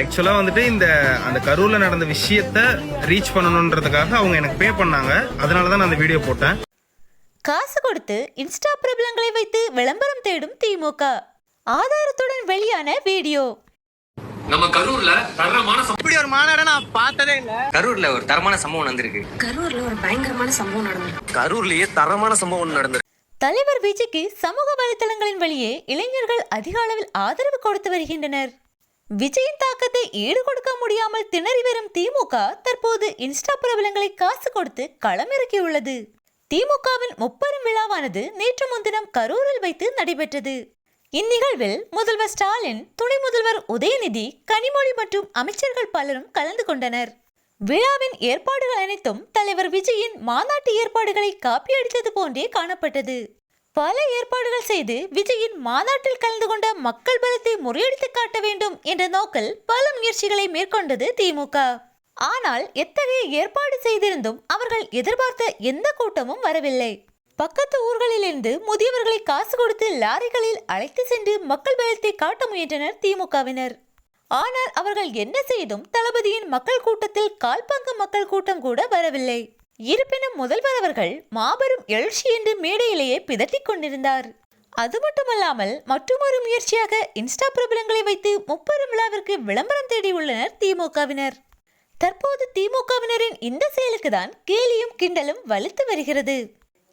ஆக்சுவலாக வந்துட்டு இந்த அந்த கரூரில் நடந்த விஷயத்த ரீச் பண்ணணுன்றதுக்காக அவங்க எனக்கு பே பண்ணாங்க. அதனால தான் நான் அந்த வீடியோ போட்டேன். காசு கொடுத்து இன்ஸ்டா பிரபலங்களை வைத்து விளம்பரம் தேடும் திமுக. ஆதாரத்துடன் வெளியான வீடியோ நம்ம கரூர்ல தரமான சம்பவம் இப்படி ஒரு மாநாடை நான் பார்த்ததே இல்ல. கரூர்ல ஒரு தரமான சம்பவம் நடந்திருக்கு. கரூர்ல ஒரு பயங்கரமான சம்பவம் நடந்திருக்கு கரூர்லயே தரமான சம்பவம் நடந்திருக்கு. தலைவர் விஜய்க்கு சமூக வலைதளங்களின் வழியே இளைஞர்கள் அதிக அளவில் ஆதரவு கொடுத்து வருகின்றனர். விஜயின் தாக்கத்தை ஈடுகொடுக்க முடியாமல் திணறி வரும் திமுக தற்போது இன்ஸ்டா பிரபலங்களை காசு கொடுத்து களமிறக்கியுள்ளது. திமுகவின் முப்பெரும் விழாவானது நேற்று முன்தினம் கரூரில் வைத்து நடைபெற்றது. இந்நிகழ்வில் முதல்வர் ஸ்டாலின் துணை முதல்வர் உதயநிதி கனிமொழி மற்றும் அமைச்சர்கள் பலரும் கலந்து கொண்டனர். விழாவின் ஏற்பாடுகள் அனைத்தும் தலைவர் விஜயின் மாநாட்டு ஏற்பாடுகளை காப்பியடித்தது போன்றே காணப்பட்டது. பல ஏற்பாடுகள் செய்து விஜயின் மாநாட்டில் கலந்து கொண்ட மக்கள் பலத்தை முறியடித்து காட்ட வேண்டும் என்ற நோக்கில் பல முயற்சிகளை மேற்கொண்டது திமுக. ஆனால் எத்தகைய ஏற்பாடு செய்திருந்தும் அவர்கள் எதிர்பார்த்த எந்த கூட்டமும் வரவில்லை. பக்கத்து ஊர்களிலிருந்து முதியவர்களை காசு கொடுத்து லாரிகளில் அழைத்து சென்று மக்கள் பலத்தை காட்ட முயன்றனர் திமுகவினர். ஆனால் அவர்கள் என்ன செய்தும் தளபதியின் மக்கள் கூட்டத்தில் கால்பங்கு மக்கள் கூட்டம் கூட வரவில்லை. இருப்பினும் முதல்வர் அவர்கள் மாபெரும் எழுச்சி என்று மேடையிலேயே பிதட்டிக் கொண்டிருந்தார். அது மட்டுமல்லாமல் மற்றொரு முயற்சியாக இன்ஸ்டா பிரபலங்களை வைத்து முப்பெரும் விழாவிற்கு விளம்பரம் தேடியுள்ளனர் திமுகவினர். தற்போது திமுகவினரின் இந்த செயலுக்கு தான் கேலியும் கிண்டலும் வலுத்து வருகிறது.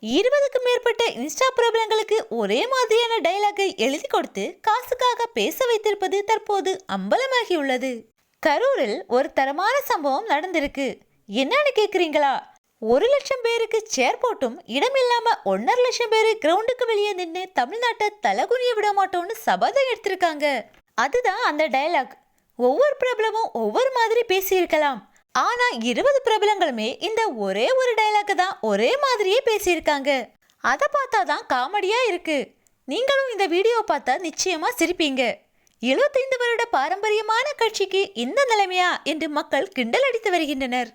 இருபதுக்கும் மேற்பட்ட இன்ஸ்டா பிரபலங்களுக்கு ஒரே மாதிரியான டயலாகை எழுதி கொடுத்து காசுக்காக பேச வைத்திருப்பது தற்போது அம்பலமாகியுள்ளது. கரூரில் ஒரு தரமான சம்பவம் நடந்திருக்கு. என்னன்னு கேக்குறீங்களா? ஒரு லட்சம் பேருக்கு சேர் போட்டும் இடமில்லாம ஒன்னரை லட்சம் பேரு கிரவுண்டுக்கு வெளியே நின்று தமிழ்நாட்டை தலகுனிய விட மாட்டோம்னு சபதம் எடுத்திருக்காங்க. அதுதான் அந்த டயலாக் ஒவ்வொரு பிரபலமும் ஒவ்வொரு மாதிரி பேசியிருக்கலாம். ஆனா இருபது பிரபலங்களுமே இந்த ஒரே ஒரு டயலாக் தான் ஒரே மாதிரியே பேசியிருக்காங்க. அதை பார்த்தா தான் காமெடியா இருக்கு. நீங்களும் இந்த வீடியோ பார்த்தா நிச்சயமா சிரிப்பீங்க. எழுபத்தைந்து வருட பாரம்பரியமான கட்சிக்கு இந்த நிலைமையா? என்று மக்கள் கிண்டல் அடித்து வருகின்றனர்.